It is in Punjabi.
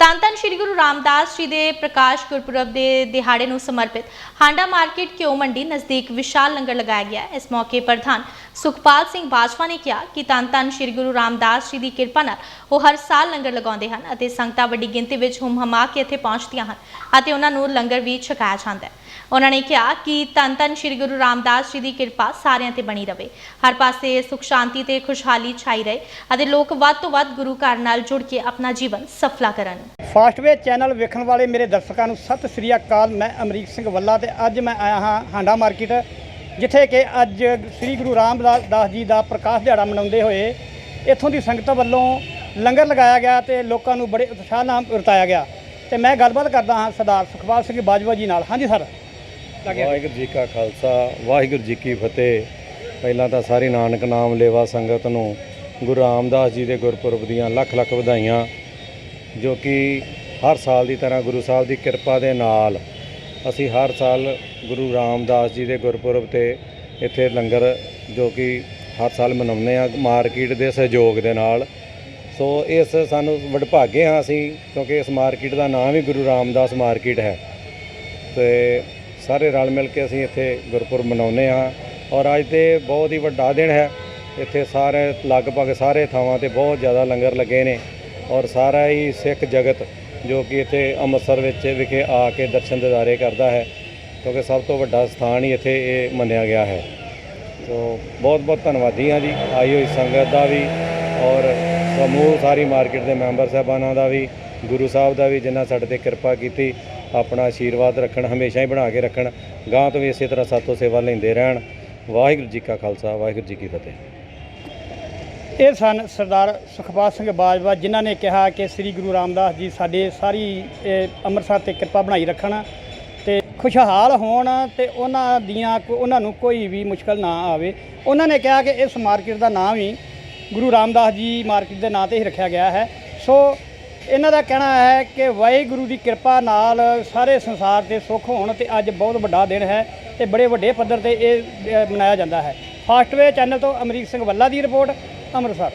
ਧੰਨ ਧੰਨ ਸ਼੍ਰੀ ਗੁਰੂ ਰਾਮਦਾਸ ਜੀ ਦੇ ਪ੍ਰਕਾਸ਼ ਗੁਰਪੁਰਬ ਦੇ ਦਿਹਾੜੇ ਨੂੰ ਸਮਰਪਿਤ ਹਾਂਡਾ ਮਾਰਕੀਟ ਕਿਉ ਮੰਡੀ ਨਜ਼ਦੀਕ ਵਿਸ਼ਾਲ ਲੰਗਰ ਲਗਾਇਆ ਗਿਆ ਇਸ ਮੌਕੇ ਪ੍ਰਧਾਨ ਸੁਖਪਾਲ ਸਿੰਘ ਬਾਜਵਾ ਨੇ ਕਿਹਾ ਕਿ ਧੰਨ ਧੰਨ ਸ਼੍ਰੀ ਗੁਰੂ ਰਾਮਦਾਸ ਜੀ ਦੀ ਕਿਰਪਾ ਨਾਲ ਉਹ ਹਰ ਸਾਲ ਲੰਗਰ ਲਗਾਉਂਦੇ ਹਨ ਅਤੇ ਸੰਗਤਾਂ ਵੱਡੀ ਗਿਣਤੀ ਵਿੱਚ ਹੁਮ ਹਮਾ ਕੇ ਇੱਥੇ ਪਹੁੰਚਦੀਆਂ ਹਨ ਅਤੇ ਉਹਨਾਂ ਨੂੰ ਲੰਗਰ ਵੀ ਛਕਾਇਆ ਜਾਂਦਾ ਹੈ। ਉਹਨਾਂ ਨੇ ਕਿਹਾ ਕਿ ਧੰਨ ਧੰਨ ਸ਼੍ਰੀ ਗੁਰੂ ਰਾਮਦਾਸ ਜੀ ਦੀ ਕਿਰਪਾ ਸਾਰਿਆਂ ਤੇ ਬਣੀ ਰਹੇ ਹਰ ਪਾਸੇ ਸੁਖ ਸ਼ਾਂਤੀ ਤੇ ਖੁਸ਼ਹਾਲੀ ਛਾਈ ਰਹੇ ਅਤੇ ਲੋਕ ਵੱਧ ਤੋਂ ਵੱਧ ਗੁਰੂ ਘਰ ਨਾਲ ਜੁੜ ਕੇ ਆਪਣਾ ਜੀਵਨ ਸਫਲਾ ਕਰਨ। ਫਾਸਟਵੇ ਚੈਨਲ ਵੇਖਣ ਵਾਲੇ ਮੇਰੇ ਦਰਸ਼ਕਾਂ ਨੂੰ ਸਤਿ ਸ੍ਰੀ ਅਕਾਲ। ਮੈਂ ਅਮਰੀਕ ਸਿੰਘ ਵੱਲਾ ਤੇ ਅੱਜ ਮੈਂ ਆਇਆ ਹਾਂ ਹਾਂਡਾ ਮਾਰਕੀਟ, ਜਿੱਥੇ ਕਿ ਅੱਜ ਸ੍ਰੀ ਗੁਰੂ ਰਾਮਦਾਸ ਦਾਸ ਜੀ ਦਾ ਪ੍ਰਕਾਸ਼ ਦਿਹਾੜਾ ਮਨਾਉਂਦੇ ਹੋਏ ਇੱਥੋਂ ਦੀ ਸੰਗਤ ਵੱਲੋਂ ਲੰਗਰ ਲਗਾਇਆ ਗਿਆ ਤੇ ਲੋਕਾਂ ਨੂੰ ਬੜੇ ਉਤਸ਼ਾਹ ਨਾਲ ਵਰਤਾਇਆ ਗਿਆ। ਤੇ ਮੈਂ ਗੱਲਬਾਤ ਕਰਦਾ ਹਾਂ ਸਰਦਾਰ ਸੁਖਪਾਲ ਸਿੰਘ ਬਾਜਵਾ ਜੀ ਨਾਲ। ਹਾਂਜੀ ਸਰ। ਵਾਹਿਗੁਰੂ ਜੀ ਕਾ ਖਾਲਸਾ, ਵਾਹਿਗੁਰੂ ਜੀ ਕੀ ਫਤਿਹ। ਪਹਿਲਾਂ ਤਾਂ ਸਾਰੀ ਨਾਨਕ ਨਾਮ ਲੇਵਾ ਸੰਗਤ ਨੂੰ ਗੁਰੂ ਰਾਮਦਾਸ ਜੀ ਦੇ ਗੁਰਪੁਰਬ ਦੀਆਂ ਲੱਖ ਲੱਖ ਵਧਾਈਆਂ। ਜੋ ਕਿ ਹਰ ਸਾਲ ਦੀ ਤਰ੍ਹਾਂ ਗੁਰੂ ਸਾਹਿਬ ਦੀ ਕਿਰਪਾ ਦੇ ਨਾਲ ਅਸੀਂ ਹਰ ਸਾਲ ਗੁਰੂ ਰਾਮਦਾਸ ਜੀ ਦੇ ਗੁਰਪੁਰਬ ਤੇ ਇੱਥੇ ਲੰਗਰ ਜੋ ਕਿ ਹਰ ਸਾਲ ਮਨਾਉਂਦੇ ਆ ਮਾਰਕੀਟ ਦੇ ਸਹਿਯੋਗ ਦੇ ਨਾਲ। ਸੋ ਇਸ ਸਾਨੂੰ ਵਡਭਾਗੇ ਹਾਂ ਅਸੀਂ, ਕਿਉਂਕਿ ਇਸ ਮਾਰਕੀਟ ਦਾ ਨਾਮ ਹੀ ਗੁਰੂ ਰਾਮਦਾਸ ਮਾਰਕੀਟ ਹੈ। ਤੇ ਸਾਰੇ ਰਲ ਮਿਲ ਕੇ ਅਸੀਂ ਇੱਥੇ ਗੁਰਪੁਰਬ ਮਨਾਉਂਦੇ ਹਾਂ ਔਰ ਅੱਜ ਤੇ ਬਹੁਤ ਹੀ ਵੱਡਾ ਦਿਨ ਹੈ। ਇੱਥੇ ਸਾਰੇ, ਲਗਭਗ ਸਾਰੇ ਥਾਵਾਂ ਤੇ ਬਹੁਤ ਜ਼ਿਆਦਾ ਲੰਗਰ ਲੱਗੇ ਨੇ। ਔਰ ਸਾਰਾ ਹੀ ਸਿੱਖ ਜਗਤ ਜੋ ਕਿ ਇੱਥੇ ਅੰਮ੍ਰਿਤਸਰ ਵਿੱਚ ਵਿਖੇ ਆ ਕੇ ਦਰਸ਼ਨ ਦਿਦਾਰੇ ਕਰਦਾ ਹੈ, ਕਿਉਂਕਿ ਸਭ ਤੋਂ ਵੱਡਾ ਸਥਾਨ ਹੀ ਇੱਥੇ ਇਹ ਮੰਨਿਆ ਗਿਆ ਹੈ। ਸੋ ਬਹੁਤ ਬਹੁਤ ਧੰਨਵਾਦੀ ਹਾਂ ਜੀ। ਆਈ ਹੋਈ ਸੰਗਤ ਦਾ ਵੀ ਔਰ ਸਮੂਹ ਸਾਰੀ ਮਾਰਕੀਟ ਦੇ ਮੈਂਬਰ ਸਾਹਿਬਾਨਾਂ ਦਾ ਵੀ, ਗੁਰੂ ਸਾਹਿਬ ਦਾ ਵੀ ਜਿਨ੍ਹਾਂ ਸਾਡੇ ਤੇ ਕਿਰਪਾ ਕੀਤੀ, ਆਪਣਾ ਆਸ਼ੀਰਵਾਦ ਰੱਖਣ, ਹਮੇਸ਼ਾ ਹੀ ਬਣਾ ਕੇ ਰੱਖਣ ਗਾਂ ਤੋਂ ਵੀ ਇਸੇ ਤਰ੍ਹਾਂ ਸਾਤੋਂ ਸੇਵਾ ਲੈਂਦੇ ਰਹਿਣ। ਵਾਹਿਗੁਰੂ ਜੀ ਕਾ ਖਾਲਸਾ, ਵਾਹਿਗੁਰੂ ਜੀ ਕੀ ਫਤਿਹ। ਇਹ ਸਨ ਸਰਦਾਰ ਸੁਖਪਾਲ ਸਿੰਘ ਬਾਜਵਾ ਜਿਨ੍ਹਾਂ ਨੇ ਕਿਹਾ ਕਿ ਸ੍ਰੀ ਗੁਰੂ ਰਾਮਦਾਸ ਜੀ ਸਾਡੇ ਸਾਰੀ ਇਹ, ਅੰਮ੍ਰਿਤਸਰ ਤੇ ਕਿਰਪਾ ਬਣਾਈ ਰੱਖਣ ਤੇ ਖੁਸ਼ਹਾਲ ਹੋਣ ਤੇ ਉਹਨਾਂ ਦੀਆਂ ਕੋ- ਉਹਨਾਂ ਨੂੰ ਕੋਈ ਵੀ ਮੁਸ਼ਕਲ ਨਾ ਆਵੇ। ਉਹਨਾਂ ਨੇ ਕਿਹਾ ਕਿ ਇਸ ਮਾਰਕੀਟ ਦਾ ਨਾਮ ਹੀ ਗੁਰੂ ਰਾਮਦਾਸ ਜੀ ਮਾਰਕੀਟ ਦੇ ਨਾਂ ਤੇ ਹੀ ਰੱਖਿਆ ਗਿਆ ਹੈ। ਸੋ ਇਹਨਾਂ ਦਾ ਕਹਿਣਾ ਹੈ ਕਿ ਵਾਹਿਗੁਰੂ ਦੀ ਕਿਰਪਾ ਨਾਲ ਸਾਰੇ ਸੰਸਾਰ ਤੇ ਸੁੱਖ ਹੋਣ ਤੇ ਅੱਜ ਬਹੁਤ ਵੱਡਾ ਦਿਨ ਹੈ ਤੇ ਬੜੇ ਵੱਡੇ ਪੱਧਰ ਤੇ ਇਹ ਮਨਾਇਆ ਜਾਂਦਾ ਹੈ। ਫਾਸਟਵੇ ਚੈਨਲ ਤੋਂ ਅਮਰੀਕ ਸਿੰਘ ਵੱਲਾ ਦੀ ਰਿਪੋਰਟ। ਅੰਮ੍ਰਿਤਸਰ।